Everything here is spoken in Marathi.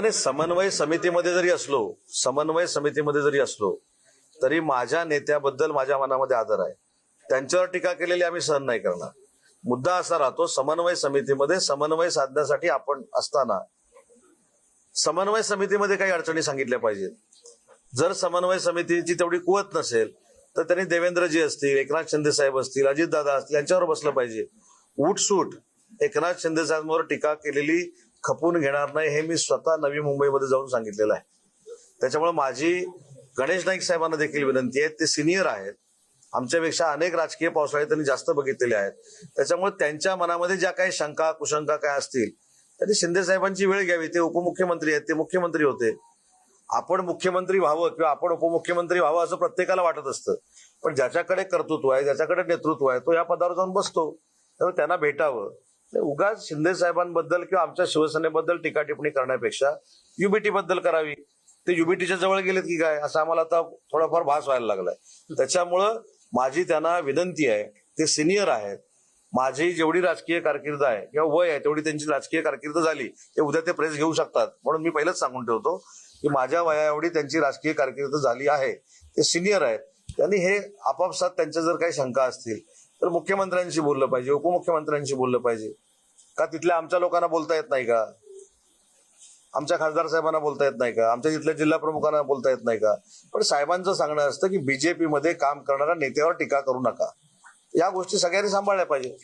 नाही समन्वय समितीमध्ये जरी असलो समन्वय समितीमध्ये जरी असलो तरी माझ्या नेत्याबद्दल माझ्या मनामध्ये आदर आहे. त्यांच्यावर टीका केलेली आम्ही सहन नाही करणार. मुद्दा असा राहतो समन्वय समितीमध्ये समन्वय साधण्यासाठी आपण असताना समन्वय समितीमध्ये काही अडचणी सांगितल्या पाहिजेत. जर समन्वय समितीची तेवढी कुवत नसेल तर त्यांनी देवेंद्रजी असतील एकनाथ शिंदे साहेब असतील अजितदादा असतील यांच्यावर बसलं पाहिजे. उठसूट एकनाथ शिंदे साहेबांवर टीका केलेली खपून घेणार नाही हे मी स्वतः नवी मुंबईमध्ये जाऊन सांगितलेलं आहे. त्याच्यामुळे माझी गणेश नाईक साहेबांना देखील विनंती आहे ते सिनियर आहेत. आमच्यापेक्षा अनेक राजकीय पावसाळे त्यांनी जास्त बघितलेले आहेत. त्याच्यामुळे त्यांच्या मनामध्ये ज्या काही शंका कुशंका काय असतील त्यांनी शिंदे साहेबांची वेळ घ्यावी. ते उपमुख्यमंत्री आहेत ते मुख्यमंत्री होते. आपण मुख्यमंत्री व्हावं किंवा आपण उपमुख्यमंत्री व्हावं असं प्रत्येकाला वाटत असतं. पण ज्याच्याकडे कर्तृत्व आहे ज्याच्याकडे नेतृत्व आहे तो या पदावर जाऊन बसतो. त्यामुळे त्यांना भेटावं. उगाच शिंदे साहेबांबद्दल किंवा आमच्या शिवसेनेबद्दल टीका टिप्पणी करण्यापेक्षा युबीटी बद्दल करावी. ते युबीटीच्या जवळ गेलेत की काय? असं आम्हाला आता थोडाफार भास व्हायला लागलाय. त्याच्यामुळं माझी त्यांना विनंती आहे ते सिनियर आहेत. माझी जेवढी राजकीय कारकीर्द आहे किंवा वय आहे तेवढी त्यांची राजकीय कारकीर्द झाली ते उद्या ते प्रेस घेऊ शकतात. म्हणून मी पहिलेच सांगून ठेवतो की माझ्या वया एवढी त्यांची राजकीय कारकीर्द झाली आहे. ते सिनियर आहेत. त्यांनी हे आपापसात त्यांच्या जर काही शंका असतील तर मुख्यमंत्र्यांशी बोललं पाहिजे उपमुख्यमंत्र्यांशी बोललं पाहिजे. का तिथल्या आमच्या लोकांना बोलता येत नाही का? आमच्या खासदार साहेबांना बोलता येत नाही का? आमच्या तिथल्या जिल्हा प्रमुखांना बोलता येत नाही का? पण साहेबांचं सांगणं असतं की बीजेपी मध्ये काम करणाऱ्या नेत्यावर टीका करू नका. या गोष्टी सगळ्यांनी सांभाळल्या पाहिजे.